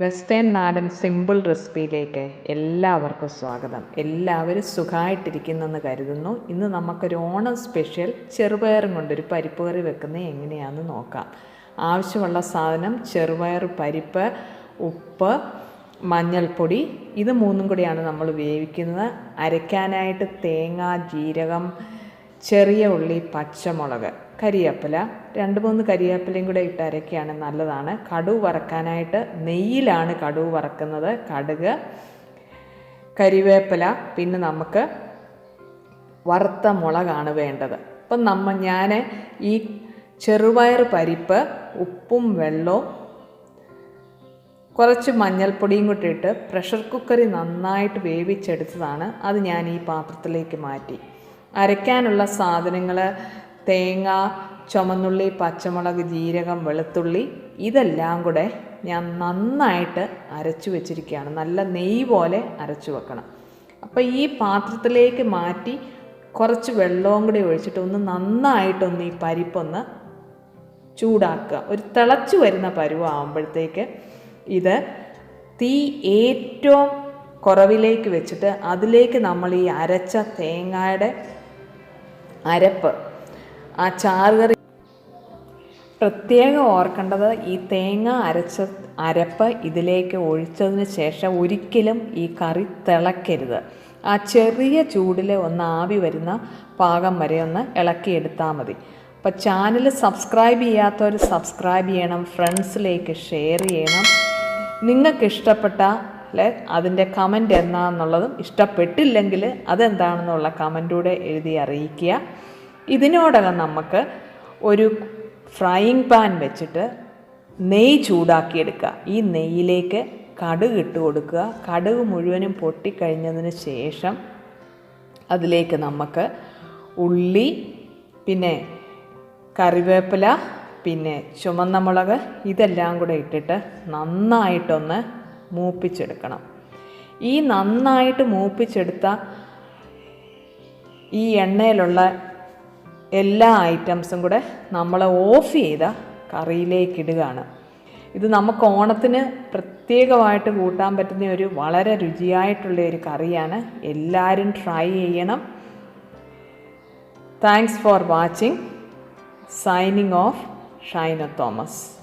Western നാടൻ simple റെസിപ്പിയിലേക്ക് എല്ലാവർക്കും സ്വാഗതം. എല്ലാവരും സുഖമായിട്ടിരിക്കുന്നെന്ന് കരുതുന്നു. ഇന്ന് നമുക്കൊരു ഓണം സ്പെഷ്യൽ ചെറുപയറും കൊണ്ടൊരു പരിപ്പ് കറി വെക്കുന്നത് എങ്ങനെയാണെന്ന് നോക്കാം. ആവശ്യമുള്ള സാധനം ചെറുപയർ പരിപ്പ് ഉപ്പ് മഞ്ഞൾപ്പൊടി ഇത് മൂന്നും കൂടിയാണ് നമ്മൾ വേവിക്കുന്നത്. അരയ്ക്കാനായിട്ട് തേങ്ങ ജീരകം ചെറിയ ഉള്ളി പച്ചമുളക് കരിയേപ്പില. രണ്ട് മൂന്ന് കരിയേപ്പിലയും കൂടെ ഇട്ട് അരക്കുകയാണ് നല്ലതാണ്. കടുവ് വറക്കാനായിട്ട് നെയ്യിലാണ് കടുവ് വറക്കുന്നത്. കടുക് കരിവേപ്പില പിന്നെ നമുക്ക് വറുത്ത മുളകാണ് വേണ്ടത്. അപ്പം നമ്മ ഞാൻ ഈ ചെറുപയർ പരിപ്പ് ഉപ്പും വെള്ളവും കുറച്ച് മഞ്ഞൾപ്പൊടിയും കൂട്ടി ഇട്ട് പ്രഷർ കുക്കറി നന്നായിട്ട് വേവിച്ചെടുത്തതാണ്. അത് ഞാൻ ഈ പാത്രത്തിലേക്ക് മാറ്റി. അരയ്ക്കാനുള്ള സാധനങ്ങൾ തേങ്ങ ചുമന്നുള്ളി പച്ചമുളക് ജീരകം വെളുത്തുള്ളി ഇതെല്ലാം കൂടെ ഞാൻ നന്നായിട്ട് അരച്ചു വെച്ചിരിക്കുകയാണ്. നല്ല നെയ്യ് പോലെ അരച്ചു വെക്കണം. അപ്പോൾ ഈ പാത്രത്തിലേക്ക് മാറ്റി കുറച്ച് വെള്ളവും കൂടി ഒഴിച്ചിട്ട് ഒന്ന് നന്നായിട്ടൊന്ന് ഈ പരിപ്പൊന്ന് ചൂടാക്കുക. ഒരു തിളച്ചു വരുന്ന പരുവാകുമ്പോഴത്തേക്ക് ഇത് തീ ഏറ്റവും കുറവിലേക്ക് വെച്ചിട്ട് അതിലേക്ക് നമ്മൾ ഈ അരച്ച തേങ്ങയുടെ അരപ്പ്. ആ ചാറുകറി. പ്രത്യേകം ഓർക്കേണ്ടത് ഈ തേങ്ങ അരച്ച അരപ്പ് ഇതിലേക്ക് ഒഴിച്ചതിന് ശേഷം ഒരിക്കലും ഈ കറി തിളക്കരുത്. ആ ചെറിയ ചൂടിൽ ഒന്ന് ആവി വരുന്ന പാകം വരെ ഒന്ന് ഇളക്കിയെടുത്താൽ മതി. അപ്പോൾ ചാനൽ സബ്സ്ക്രൈബ് ചെയ്യാത്തവർ സബ്സ്ക്രൈബ് ചെയ്യണം ഫ്രണ്ട്സിലേക്ക് ഷെയർ ചെയ്യണം. നിങ്ങൾക്ക് ഇഷ്ടപ്പെട്ട അതിന്റെ കമന്റ് എന്നാന്നുള്ളതും ഇഷ്ടപ്പെട്ടില്ലെങ്കിൽ അതെന്താണെന്നുള്ള കമന്റൂടെ എഴുതി അറിയിക്കുക. ഇതിനോടകം നമുക്ക് ഒരു ഫ്രൈയിങ് പാൻ വെച്ചിട്ട് നെയ്യ് ചൂടാക്കിയെടുക്കുക. ഈ നെയ്യിലേക്ക് കടുക് ഇട്ട് കൊടുക്കുക. കടുക് മുഴുവനും പൊട്ടിക്കഴിഞ്ഞതിന് ശേഷം അതിലേക്ക് നമുക്ക് ഉള്ളി പിന്നെ കറിവേപ്പില പിന്നെ ചുമന്ന മുളക് ഇതെല്ലാം കൂടെ ഇട്ടിട്ട് നന്നായിട്ടൊന്ന് മൂപ്പിച്ചെടുക്കണം. ഈ നന്നായിട്ട് മൂപ്പിച്ചെടുത്ത ഈ എണ്ണയിലുള്ള എല്ലാ ഐറ്റംസും കൂടെ നമ്മൾ ഓഫ് ചെയ്ത കറിയിലേക്കിടുകയാണ് ഇത് നമുക്ക് ഓണത്തിന് പ്രത്യേകമായിട്ട് കൂട്ടാൻ പറ്റുന്ന ഒരു വളരെ രുചിയായിട്ടുള്ള ഒരു കറിയാണ്. എല്ലാവരും ട്രൈ ചെയ്യണം. Thanks for watching signing off Shaina Thomas